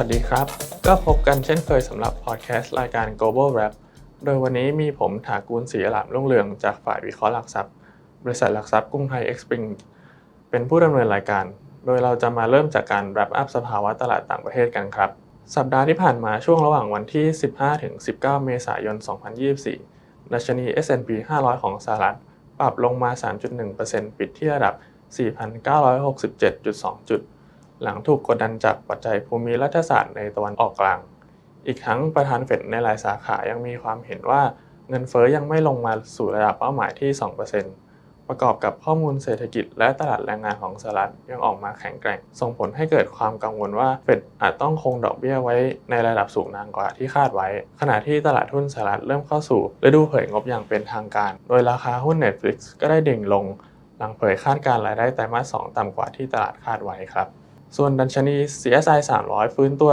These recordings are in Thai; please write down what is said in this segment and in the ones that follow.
วัสดีครับ ก็พบกันเช่นเคยสำหรับพอดแคสต์รายการ Global Wrap โดยวันนี้มีผมถากูลศรีอลามรุ่งเรืองจากฝ่ายวิเคราะห์หลักทรัพย์ บริษัทหลักทรัพย์กรุงไทย X Spring เป็นผู้ดำเนินรายการ โดยเราจะมาเริ่มจากการ wrap up สภาวะตลาดต่างประเทศกันครับ สัปดาห์ที่ผ่านมาช่วงระหว่างวันที่ 15-19 เมษายน 2024ดัชนี S&P 500 ของสหรัฐ ปรับลงมา 3.1%ปิดที่ระดับ 4,967.2 จุด หลังถูกกดดันจากปัจจัยภูมิรัฐศาสตร์ในตะวันออกกลาง อีกทั้งประธานเฟดในหลายสาขายังมีความเห็นว่าเงินเฟ้อยังไม่ลงมาสู่ระดับเป้าหมายที่ 2%ประกอบกับข้อมูลเศรษฐกิจและตลาดแรงงานของสหรัฐยังออกมาแข็งแกร่ง ส่งผลให้เกิดความกังวลว่าเฟดอาจต้องคงดอกเบี้ยไว้ในระดับสูงนานกว่าที่คาดไว้ ขณะที่ตลาดหุ้นสหรัฐเริ่มเข้าสู่ฤดูเผยงบอย่างเป็นทางการ โดยราคาหุ้น Netflix ก็ได้ดิ่งลง หลังเผยคาดการรายได้ไตรมาส 2 ต่ำกว่าที่ตลาดคาดไว้ครับ ส่วนดัชนี CSI 300 ฟื้นตัว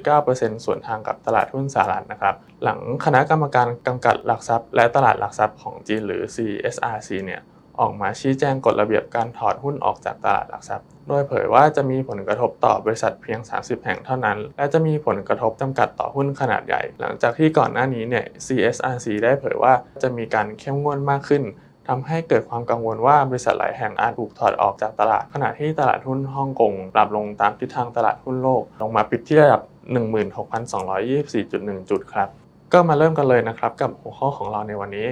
1.9%ส่วนทางกับตลาดหุ้นสหรัฐนะครับ หลังคณะกรรมการกำกับหลักทรัพย์ และตลาดหลักทรัพย์ของจีนหรือ CSRC เนี่ยออกมาชี้แจงกฎระเบียบการถอดหุ้นออกจากตลาดหลักทรัพย์ โดยเผยว่าจะมีผลกระทบต่อบริษัทเพียง 30 แห่งเท่านั้น และจะมีผลกระทบจำกัดต่อหุ้นขนาดใหญ่ หลังจากที่ก่อนหน้านี้เนี่ย CSRC ได้เผยว่าจะมีการเข้มงวดมากขึ้น ทำให้เกิดความกังวลว่าบริษัทหลายแห่งอาจถูกถอดออกจากตลาด ขณะที่ตลาดหุ้นฮ่องกงปรับลงตามทิศทางตลาดหุ้นโลก ลงมาปิดที่ระดับ 16,224.1 จุดครับ ก็มาเริ่มกันเลยนะครับ กับหัวข้อของเราในวันนี้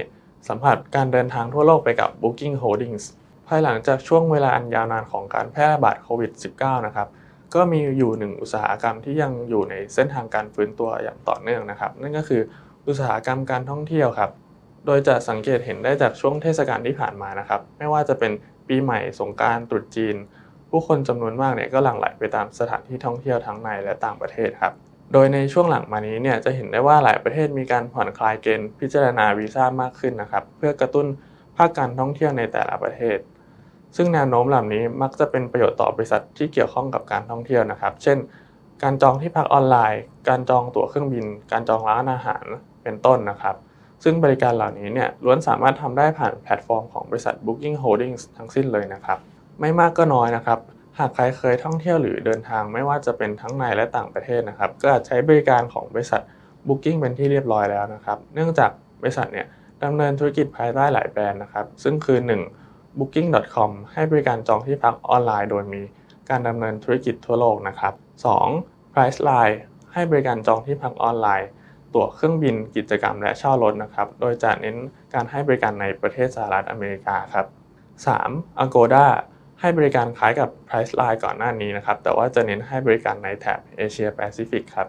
สัมผัสการเดินทางทั่วโลกไปกับ Booking Holdings ภายหลังจากช่วงเวลาอันยาวนานของการแพร่ระบาดโควิด -19 นะครับก็มีอยู่หนึ่งอุตสาหกรรมที่ยังอยู่ในเส้นทางการฟื้นตัวอย่างต่อเนื่องนะครับ นั่นก็คืออุตสาหกรรมการท่องเที่ยวครับ โดยจะสังเกตเห็นได้จากช่วงเทศกาลที่ผ่านมานะครับ ไม่ว่าจะเป็นปีใหม่สงการตรุษจีน ผู้คนจำนวนมากเนี่ยก็หลั่งไหลไปตามสถานที่ท่องเที่ยวทั้งในและต่างประเทศครับ โดยในช่วงหลังมานี้เนี่ยจะเห็นได้ว่าหลายประเทศมีการผ่อนคลายเกณฑ์พิจารณาวีซ่ามากขึ้นนะครับ เพื่อกระตุ้นภาคการท่องเที่ยวในแต่ละประเทศ ซึ่งแนวโน้มเหล่านี้มักจะเป็นประโยชน์ต่อบริษัทที่เกี่ยวข้องกับการท่องเที่ยวนะครับ เช่น การจองที่พักออนไลน์ การจองตั๋วเครื่องบิน การจองร้านอาหาร เป็นต้นนะครับ ซึ่งบริการเหล่านี้เนี่ยล้วนสามารถทำได้ผ่านแพลตฟอร์มของบริษัท Booking Holdings ทั้งสิ้นเลยนะครับ ไม่มากก็น้อยนะครับหากใครเคยท่องเที่ยวหรือเดินทางไม่ว่าจะเป็นทั้งในและต่างประเทศนะครับ ก็อาจใช้บริการของบริษัท Booking เป็นที่เรียบร้อยแล้วนะครับ เนื่องจากบริษัทเนี่ยดำเนินธุรกิจภายใต้หลายแบรนด์นะครับ ซึ่งคือ 1. Booking.com ให้บริการจองที่พักออนไลน์ โดยมีการดำเนินธุรกิจทั่วโลกนะครับ 2. Priceline ให้บริการจองที่พักออนไลน์ ตั๋วเครื่องบินกิจกรรมและเช่ารถนะครับ โดยจะเน้นการให้บริการในประเทศสหรัฐอเมริกาครับ 3. Agoda ให้บริการคล้ายกับ Priceline ก่อนหน้านี้นะครับ แต่ว่าจะเน้นให้บริการในแถบเอเชียแปซิฟิกครับ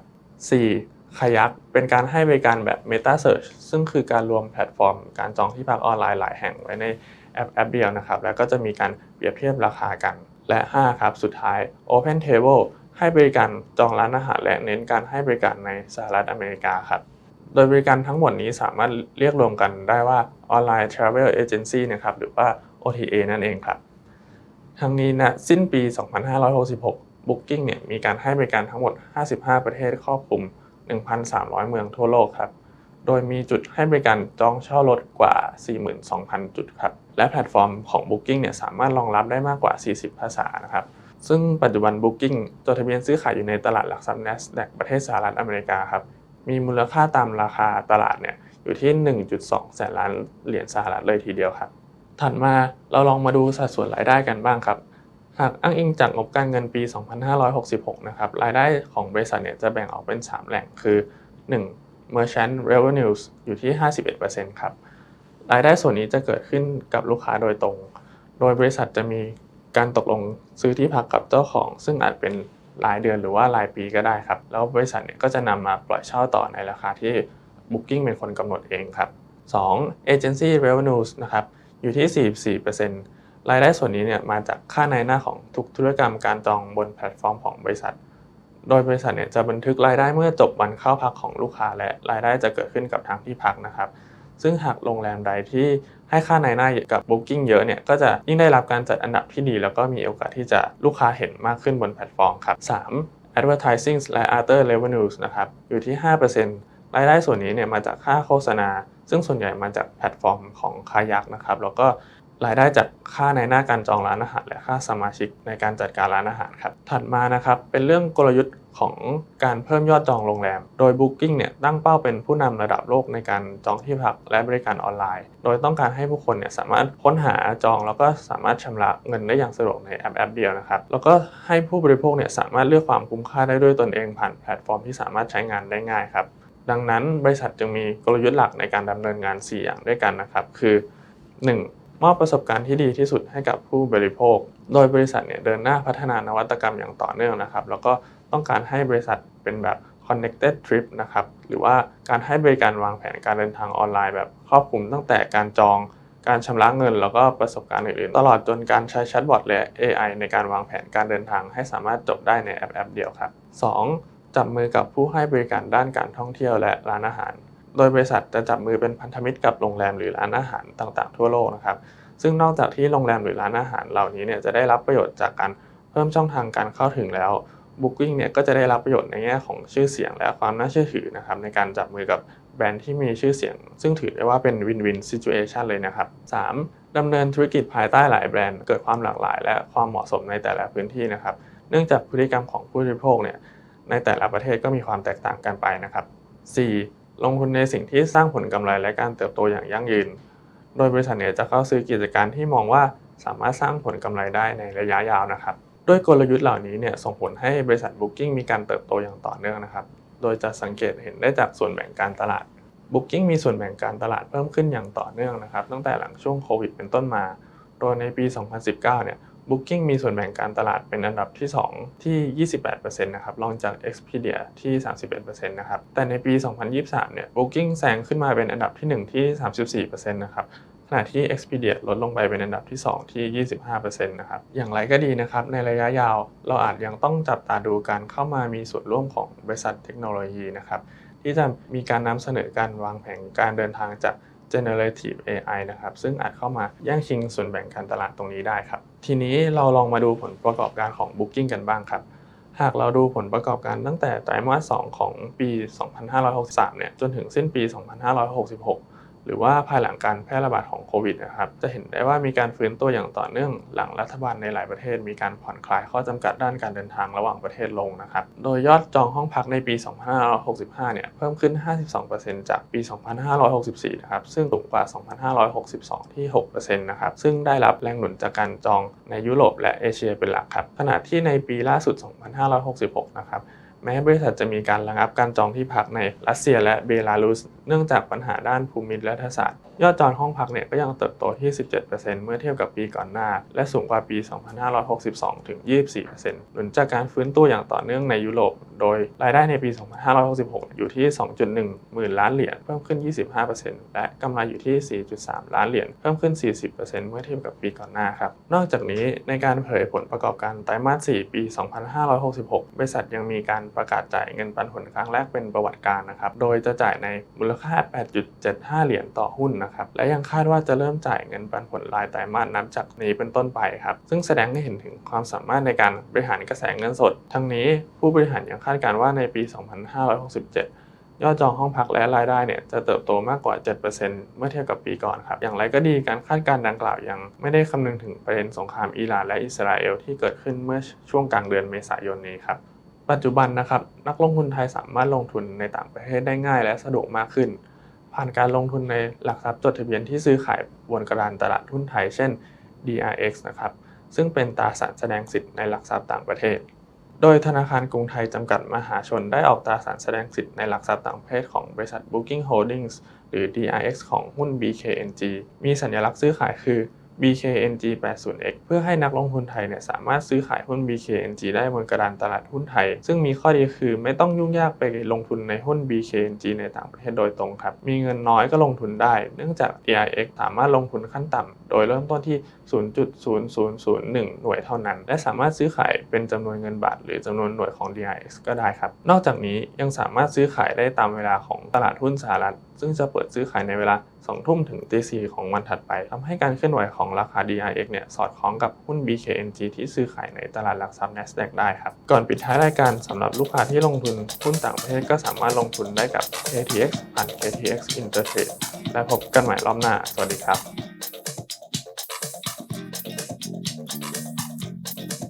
4. คายักเป็นการให้บริการแบบ Meta Search ซึ่งคือการรวมแพลตฟอร์ม การจองที่พักออนไลน์หลายแห่งไว้ในแอปแอปเดียวนะครับ แล้วก็จะมีการเปรียบเทียบราคากัน และ 5 ครับ สุดท้าย Open Table ให้บริการจองร้านอาหารและเน้นการให้บริการในสหรัฐอเมริกาครับ โดยบริการทั้งหมดนี้สามารถเรียกรวมกันได้ว่า Online Travel Agency นะครับหรือว่า OTA นั่นเองครับ ทั้งนี้นะสิ้นปี 2566 Booking เนี่ยมีการให้บริการทั้งหมด 55 ประเทศครอบคลุม 1,300 เมืองทั่วโลกครับโดยมีจุดให้บริการจองเช่ารถกว่า 42,000 จุดครับ และแพลตฟอร์มของ Booking เนี่ยสามารถรองรับได้มากกว่า 40 ภาษานะครับ ซึ่งปัจจุบัน Booking จดทะเบียนซื้อขายอยู่ในตลาดหลักทรัพย์ NASDAQ ประเทศสหรัฐอเมริกาครับ มีมูลค่าตามราคาตลาดเนี่ยอยู่ที่ 1.2 แสนล้านเหรียญสหรัฐเลยทีเดียวครับ ถัดมาเราลองมาดูสัดส่วนรายได้กันบ้างครับ หากอ้างอิงจากงบการเงินปี 2566 นะครับรายได้ของบริษัทเนี่ยจะแบ่งออกเป็น 3 แหล่งคือ 1. Merchant Revenues อยู่ที่ 51%ครับรายได้ส่วนนี้จะเกิดขึ้นกับลูกค้าโดยตรง โดยบริษัทจะมี การตกลงซื้อที่พักกับเจ้าของ ซึ่งอาจเป็นรายเดือนหรือว่ารายปีก็ได้ครับ แล้วบริษัทเนี่ยก็จะนำมาปล่อยเช่าต่อในราคาที่ Booking เป็นคนกำหนดเองครับ 2. Agency Revenues นะครับอยู่ที่ 44%รายได้ส่วนนี้เนี่ยมาจากค่าในหน้าของทุกธุรกรรมการจองบนแพลตฟอร์มของบริษัท โดยบริษัทเนี่ยจะบันทึกรายได้เมื่อจบวันเข้าพักของลูกค้า และรายได้จะเกิดขึ้นกับทางที่พักนะครับ ซึ่งหากโรงแรมใดที่ ให้ค่าในหน้ากับ Booking เยอะเนี่ยก็จะยิ่งได้รับการจัดอันดับที่ดี แล้วก็มีโอกาสที่จะลูกค้าเห็นมากขึ้นบนแพลตฟอร์มครับ 3. Advertising และ Other Revenues นะครับอยู่ที่ 5%รายได้ส่วนนี้เนี่ยมาจากค่าโฆษณา ซึ่งส่วนใหญ่มาจากแพลตฟอร์มของคายักนะครับแล้วก็รายได้จากค่าในหน้าการจองร้านอาหาร และค่าสมาชิกในการจัดการร้านอาหารครับ ถัดมานะครับเป็นเรื่องกลยุทธ์ ของการเพิ่มยอดจองโรงแรม โดย Booking เนี่ยตั้งเป้าเป็นผู้นำระดับโลกในการจองที่พักและบริการออนไลน์ โดยต้องการให้ผู้คนเนี่ยสามารถค้นหาจองแล้วก็สามารถชำระเงินได้อย่างสะดวกในแอปแอปเดียวนะครับ แล้วก็ให้ผู้บริโภคเนี่ยสามารถเลือกความคุ้มค่าได้ด้วยตนเองผ่านแพลตฟอร์มที่สามารถใช้งานได้ง่ายครับ ดังนั้นบริษัทจึงมีกลยุทธ์หลักในการดำเนินงาน 4 อย่างด้วยกันนะครับ คือ 1. มอบประสบการณ์ที่ดีที่สุดให้กับผู้บริโภค โดยบริษัทเนี่ยเดินหน้าพัฒนานวัตกรรมอย่างต่อเนื่องนะครับ แล้วก็ ต้องการให้บริษัทเป็นแบบ connected trip นะครับ หรือว่าการให้บริการวางแผนการเดินทางออนไลน์แบบครอบคลุมตั้งแต่การจอง การชำระเงิน แล้วก็ประสบการณ์อื่นๆ ตลอดจนการใช้แชทบอทและ AI ในการวางแผนการเดินทางให้สามารถจบได้ในแอปแอปเดียวครับ 2. จับมือกับผู้ให้บริการด้านการท่องเที่ยวและร้านอาหาร โดยบริษัทจะจับมือเป็นพันธมิตรกับโรงแรมหรือร้านอาหารต่างๆ ทั่วโลกนะครับ ซึ่งนอกจากที่โรงแรมหรือร้านอาหารเหล่านี้เนี่ยจะได้รับประโยชน์จากการเพิ่มช่องทางการเข้าถึงแล้ว Booking เนี่ยก็จะได้รับประโยชน์ในแง่ของชื่อเสียงและความน่าเชื่อถือนะครับในการจับมือกับแบรนด์ที่มีชื่อเสียง ซึ่งถือได้ว่าเป็นวินวินซิจูเอชันเลยนะครับ 3. ดำเนินธุรกิจภายใต้หลายแบรนด์เกิดความหลากหลาย และความเหมาะสมในแต่ละพื้นที่นะครับ เนื่องจากพฤติกรรมของผู้บริโภคเนี่ยในแต่ละประเทศก็มีความแตกต่างกันไปนะครับ 4. ลงทุนในสิ่งที่สร้างผลกำไรและการเติบโตอย่างยั่งยืน โดยบริษัทเนี่ยจะเข้าซื้อกิจการที่มองว่าสามารถสร้างผลกำไรได้ในระยะยาวนะครับ ด้วยกลยุทธ์เหล่านี้เนี่ยส่งผลให้บริษัท Booking มีการเติบโตอย่างต่อเนื่องนะครับ โดยจะสังเกตเห็นได้จากส่วนแบ่งการตลาด Booking มีส่วนแบ่งการตลาดเพิ่มขึ้นอย่างต่อเนื่องนะครับ ตั้งแต่หลังช่วงโควิดเป็นต้นมา โดยในปี 2019 เนี่ย Booking มีส่วนแบ่งการตลาดเป็นอันดับที่ 2 ที่ 28%นะครับรองจาก Expedia ที่ 31%นะครับ แต่ในปี 2023 เนี่ย Booking แซงขึ้นมาเป็นอันดับที่ 1 ที่ 34%นะครับ ขณะที่ Expedia ลดลงไปเป็นอันดับที่ 2 ที่ 25%นะครับ อย่างไรก็ดีนะครับ ในระยะยาวเราอาจยังต้องจับตาดูการเข้ามามีส่วนร่วมของบริษัทเทคโนโลยีนะครับที่จะมีการนำเสนอการวางแผนการเดินทางจาก generative AI นะครับ ซึ่งอาจเข้ามาแย่งชิงส่วนแบ่งการตลาดตรงนี้ได้ครับ ทีนี้เราลองมาดูผลประกอบการของ Booking กันบ้างครับ หากเราดูผลประกอบการตั้งแต่ไตรมาส 2 ของปี 2563 เนี่ย จนถึงสิ้นปี 2566 หรือว่าภายหลังการแพร่ระบาดของโควิดนะครับจะเห็นได้ว่ามีการฟื้นตัวอย่างต่อเนื่องหลังรัฐบาลในหลายประเทศ มีการผ่อนคลายข้อจำกัดด้านการเดินทางระหว่างประเทศลงนะครับโดยยอดจองห้องพักในปี 2565 เนี่ยเพิ่มขึ้น 52%จากปี 2564 นะครับซึ่งสูงกว่า 2562 ที่ 6%นะครับซึ่งได้รับแรงหนุนจากการจองในยุโรปและเอเชียเป็นหลักครับขณะที่ในปีล่าสุด 2566 นะครับ แม้บริษัทจะมีการระงับการจองที่พักในรัสเซียและเบลารุส เนื่องจากปัญหาด้านภูมิรัฐศาสตร์ ยอดจองห้องพักเนี่ยก็ยังเติบโตที่ 17%เมื่อเทียบกับปีก่อนหน้า และสูงกว่าปี 2562 ถึง 24%หนุนจากการฟื้นตัวอย่างต่อเนื่องในยุโรป โดยรายได้ในปี 2566 อยู่ที่ 2.1 หมื่นล้านเหรียญ เพิ่มขึ้น 25%และกำไรอยู่ที่ 4.3 ล้านเหรียญ เพิ่มขึ้น 40%เมื่อเทียบกับปีก่อนหน้าครับ นอกจากนี้ในการเผยผลประกอบการไตรมาส 4 ปี 2566 บริษัทยังมีการประกาศจ่ายเงินปันผลครั้งแรกเป็นประวัติการนะครับ โดยจะจ่ายในมูลค่า 8.75 เหรียญต่อหุ้นนะครับ และยังคาดว่าจะเริ่มจ่ายเงินปันผลรายไตรมาสนับจากนี้เป็นต้นไปครับ ซึ่งแสดงให้เห็นถึงความสามารถในการบริหารกระแสเงินสด ทั้งนี้ผู้บริหารยังคาดการณ์ว่าในปี 2567ยอดจองห้องพักและรายได้เนี่ยจะเติบโตมากกว่า 7%เมื่อเทียบกับปีก่อนครับ อย่างไรก็ดีการคาดการณ์ดังกล่าวยังไม่ได้คำนึงถึงประเด็นสงครามอิหร่านและอิสราเอลที่เกิดขึ้นเมื่อช่วงกลางเดือนเมษายนนี้ครับ ปัจจุบันนะครับนักลงทุนไทยสามารถลงทุนในต่างประเทศได้ง่ายและสะดวกมากขึ้น ผ่านการลงทุนในหลักทรัพย์จดทะเบียนที่ซื้อขายบนกระดานตลาดหุ้นไทย เช่น DRX นะครับซึ่งเป็นตราสารแสดงสิทธิ์ในหลักทรัพย์ต่างประเทศ โดยธนาคารกรุงไทยจำกัดมหาชนได้ออกตราสารแสดงสิทธิ์ในหลักทรัพย์ต่างประเทศของบริษัท Booking Holdings หรือ DRX ของหุ้น BKNG มีสัญลักษณ์ซื้อขายคือ BKNG 80X เพื่อให้นักลงทุนไทยเนี่ยสามารถซื้อขายหุ้น BKNG ได้บนกระดานตลาดหุ้นไทย ซึ่งมีข้อดีคือไม่ต้องยุ่งยากไปลงทุนในหุ้น BKNG ในต่างประเทศโดยตรงครับ มีเงินน้อยก็ลงทุนได้ เนื่องจาก DIX สามารถลงทุนขั้นต่ำ โดยเริ่มต้นที่ 0.0001 หน่วยเท่านั้น และสามารถซื้อขายเป็นจำนวนเงินบาท หรือจำนวนหน่วยของ DIX ก็ได้ครับ นอกจากนี้ยังสามารถซื้อขายได้ตามเวลาของตลาดหุ้นสหรัฐ ซึ่งจะเปิดซื้อขายในเวลา2ทุ่มถึงตี4ของวันถัดไปทำให้การเคลื่อนไหวของราคา DIX เนี่ยสอดคล้องกับหุ้น BKNG ที่ซื้อขายในตลาดหลักทรัพย์ NASDAQ ได้ครับ ก่อนปิดท้ายรายการสำหรับลูกค้าที่ลงทุนหุ้นต่างประเทศก็สามารถลงทุนได้กับ KTX ผ่าน KTX Intertrade และพบกันใหม่รอบหน้า สวัสดีครับ